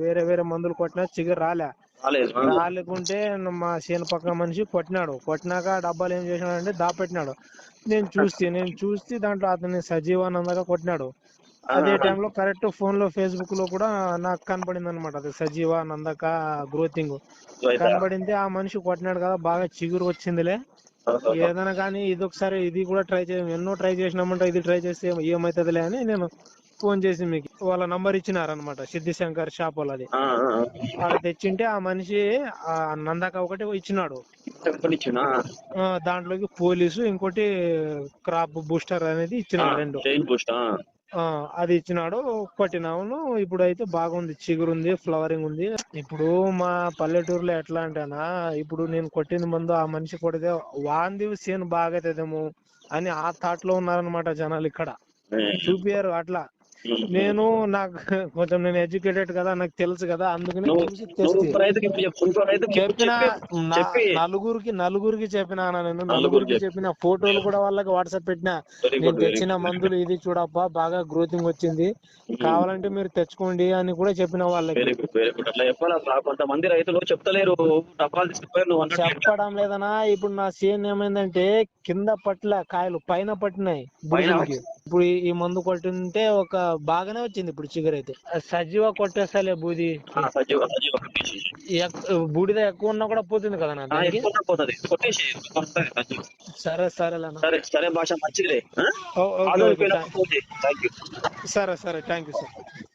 వేరే వేరే మందులు కొట్టినా చిగురు రాలే. రాలేకుంటే మా చేను పక్క మనిషి కొట్టినాడు. కొట్టినాక డబ్బాలు ఏం చేసినాడంటే దాపెట్టినాడు. నేను చూస్తే నేను చూస్తే దాంట్లో అతన్ని సజీవానందగా కొట్టినాడు. అదే టైంలో కరెక్ట్ ఫోన్లో ఫేస్బుక్లో కూడా నాకు కనపడింది అనమాట అది సజీవ నందక గ్రోతింగ్. అయితే, కనబడింది ఆ మనిషి కొట్టినాడు కదా బాగా చిగురు వచ్చిందిలే. ఏదైనా కానీ ఇది ఒకసారి ఇది కూడా ట్రై చేయం. ఎన్నో ట్రై చేసినామంటే ఇది ట్రై చేస్తే ఏమవుతుందిలే అని నేను ఫోన్ చేసి మీకు వాళ్ళ నంబర్ ఇచ్చినారనమాట సిద్ధి శంకర్ షాప్ వాళ్ళది. ఆడ తెచ్చింటే ఆ మనిషి ఆ నందక ఒకటి ఇచ్చినాడు. దాంట్లోకి పోలీసు ఇంకోటి క్రాప్ బూస్టర్ అనేది ఇచ్చినాడు రెండు. అది ఇచ్చినాడు. కొట్టినావును ఇప్పుడు అయితే బాగుంది చిగురుంది ఫ్లవరింగ్ ఉంది. ఇప్పుడు మా పల్లెటూరులో ఎట్లా అంటేనా ఇప్పుడు నేను కొట్టిన మందు ఆ మనిషి కొడితే వాంది సేను బాగైతదేమో అని ఆ థాట్లో ఉన్నారనమాట జనాలు ఇక్కడ. చూపియారు అట్లా. నేను నాకు కొంచెం నేను ఎడ్యుకేటెడ్ కదా నాకు తెలుసు కదా అందుకని చెప్పిన నలుగురికి నలుగురికి చెప్పినా నేను నలుగురికి నలుగురికి చెప్పు. చెప్పిన. ఫోటోలు కూడా వాళ్ళకి వాట్సాప్ పెట్టినా. నేను తెచ్చిన మందులు ఇది చూడప్పా బాగా గ్రోతింగ్ వచ్చింది. కావాలంటే మీరు తెచ్చుకోండి అని కూడా చెప్పిన వాళ్ళకి. కొంతమంది రైతులు చెప్తలేరు. చెప్పడం లేదనా ఇప్పుడు నా సేన్ ఏమైందంటే కింద పట్ల కాయలు పైన పట్టినాయి. ఇప్పుడు ఈ- మందు కొట్టింటే ఒక బాగానే వచ్చింది ఇప్పుడు చిగురు అయితే. సజీవ కొట్టేస్తాలే బూది. ఆ, సజీవ సజీవ కొట్టేసి ఎక్- బూడిద ఎక్కువ ఉన్నా కూడా పోతుంది కదా నా పోతుంది. కొట్టేసి. సరే సరే సరే భాష సరే సరే థ్యాంక్ యూ సార్.